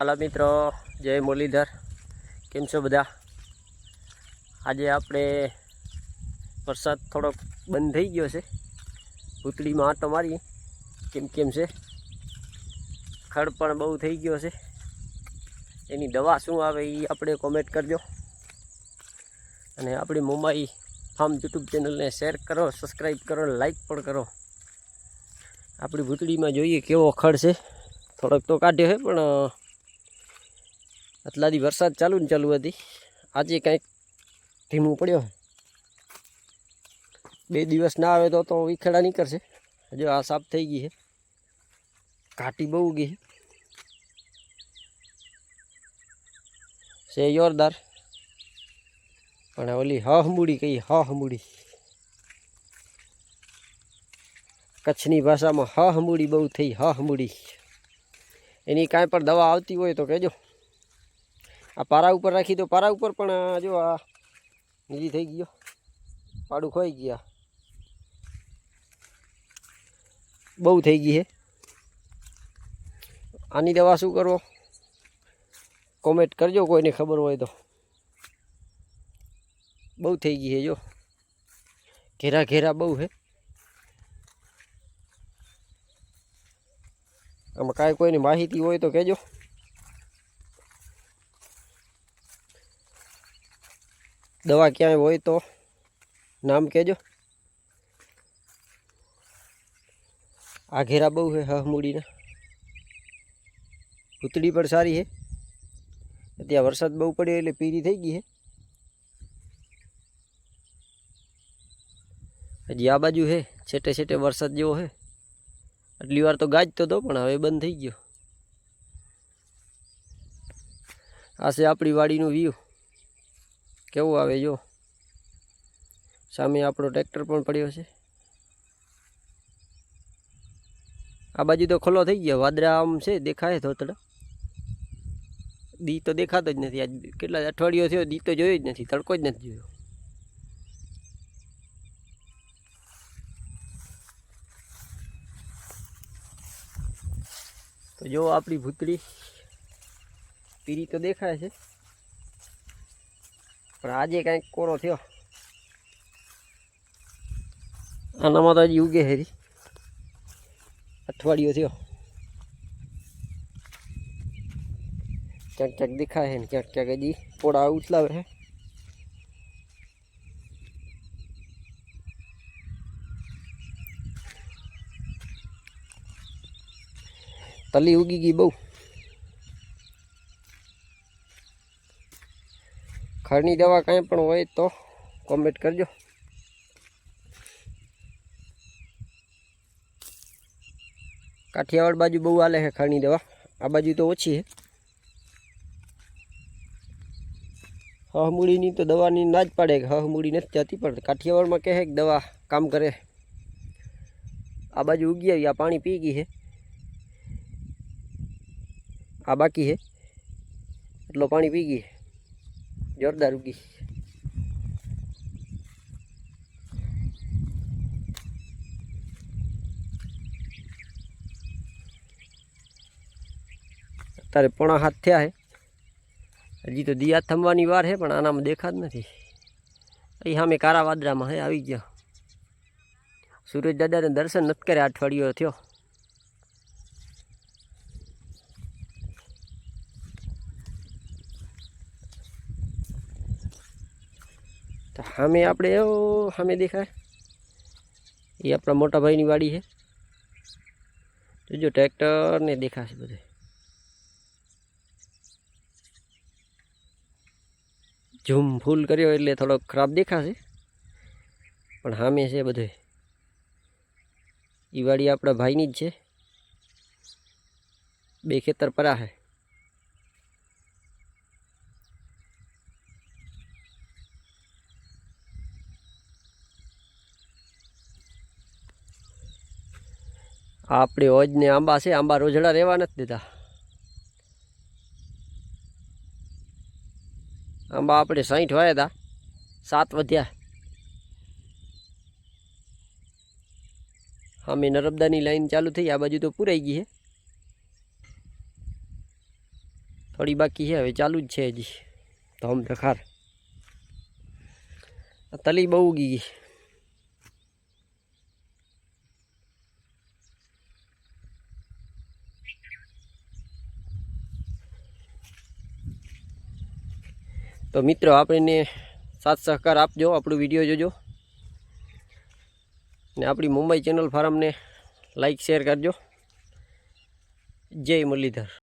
હાલો મિત્રો, જય મુરલીધર. કેમ છો બધા? આજે આપણે વરસાદ થોડોક બંધ થઈ ગયો છે. ભૂતળીમાં આટો મારીએ. કેમ કેમ છે? ખડ પણ બહુ થઈ ગયો છે. એની દવા શું આવે એ આપણે કોમેન્ટ કરજો. અને આપણી મુંબઈ ફાર્મ યુટ્યુબ ચેનલને શેર કરો સબસ્ક્રાઈબ કરો લાઈક પણ કરો. આપણી ભૂતળીમાં જોઈએ કેવો ખડ છે. થોડોક તો કાઢ્યો છે, પણ આટલાથી વરસાદ ચાલુ ને ચાલુ હતી. આજે કંઈક ધીમું પડ્યો. બે દિવસ ના આવે તો તો વિખેડા નીકળશે. હજુ આ સાફ થઈ ગઈ છે. ઘાટી બહુ ગઈ છે. જોરદાર. પણ ઓલી હહમૂડી કઈ હહમૂડી કચ્છની ભાષામાં હહમૂડી બહુ થઈ હહમૂડી એની કાંઈ પણ દવા આવતી હોય તો કહેજો. આ પારા ઉપર રાખી દો. પારા ઉપર પણ જો આ નીલી થઈ ગયો પાડું ખોઈ ગયા. બહુ થઈ ગઈ છે આની દવા શું કરવો? કોમેન્ટ કરજો કોઈને ખબર હોય તો. બહુ થઈ ગઈ છે જો. ઘેરા ઘેરા બહુ છે આમાં કાંઈ કોઈની માહિતી હોય તો કહેજો. દવા ક્યાંય હોય તો નામ કહેજો. આ ઘેરા બહુ છે હહમૂડીના ભૂતળી પણ સારી છે. ત્યાં વરસાદ બહુ પડ્યો એટલે પીરી થઈ ગઈ છે. હજી આ બાજુ છે, છેટે છેટે વરસાદ જેવો છે. આટલી વાર તો ગાજતો હતો પણ હવે બંધ થઈ ગયો. આ છે આપણી વાડીનું વ્યૂ કેવું આવે જો? સામે આપણો ટ્રેક્ટર પણ પડ્યો છે. આ બાજુ તો ખુલ્લો થઈ ગયો. વાદળા આમ છે, દેખાય થોતડા દી તો દેખાતો જ નથી. આજ કેટલા અઠવાડિયો થયો, દી તો જોયો જ નથી. તડકો જ નથી જોયો. તો જો આપણી ભૂતળી પીરી તો દેખાય છે. પણ આજે કાંઈક કોરો થયો. આનામાં તો હજી ઉગે હેરી. અઠવાડિયો થયો. ક્યાંક ક્યાંક દેખાય છે ને ક્યાંક ક્યાંક હજી પોળા ઉછલાવે છે. તલી ઉગી ગઈ બહુ. ખડની દવા કાંઈ પણ હોય તો કોમેન્ટ કરજો. કાઠિયાવાડ બાજુ બહુ હાલે છે ખડની દવા. આ બાજુ તો ઓછી છે. હહમૂડીની તો દવાની ના જ પાડે કે હહમૂડી નથી જતી, પણ કાઠિયાવાડમાં કહે કે દવા કામ કરે. આ બાજુ ઉગી આવી, આ પાણી પી ગઈ છે. આ બાકી છે. એટલો પાણી પી ગઈ જોરદાર ઉગી અત્યારે પોણા હાથ થયા છે. હજી તો દિયા થમવાની વાર છે, પણ આનામાં દેખા જ નથી. અહીં સામે કારા વાદરામાં હે આવી ગયા. સૂરજ દાદાને દર્શન નથી કર્યા, અઠવાડિયો થયો. સામે આપણે એવો સામે દેખાય એ આપણા મોટા ભાઈની વાડી છે જોજો ટ્રેક્ટર ને દેખાશે બધે ઝૂમ ફૂલ કર્યો એટલે થોડોક ખરાબ દેખાશે પણ સામે છે બધે એ વાડી આપણા ભાઈની જ છે બે ખેતર પરા છે આપણી હોજ ને આંબા છે, આંબા રોજડા રહેવા નથી દીધા. આંબા આપણે સાઠ વાયા હતા સાત વધ્યા. અમે નર્મદાની લાઈન ચાલુ થઈ, આ બાજુ તો પૂરાઈ ગઈ છે થોડી બાકી છે હવે ચાલુ જ છે હજી. ધોમ ધખાર તલી બહુ ગઈ. તો મિત્રો, આપણને સાથ સહકાર આપજો, આપણું વીડિયો જોજો. ને આપણી મુંબઈ ચેનલ ફાર્મને લાઈક, શેર કરજો. જય મુરલીધર.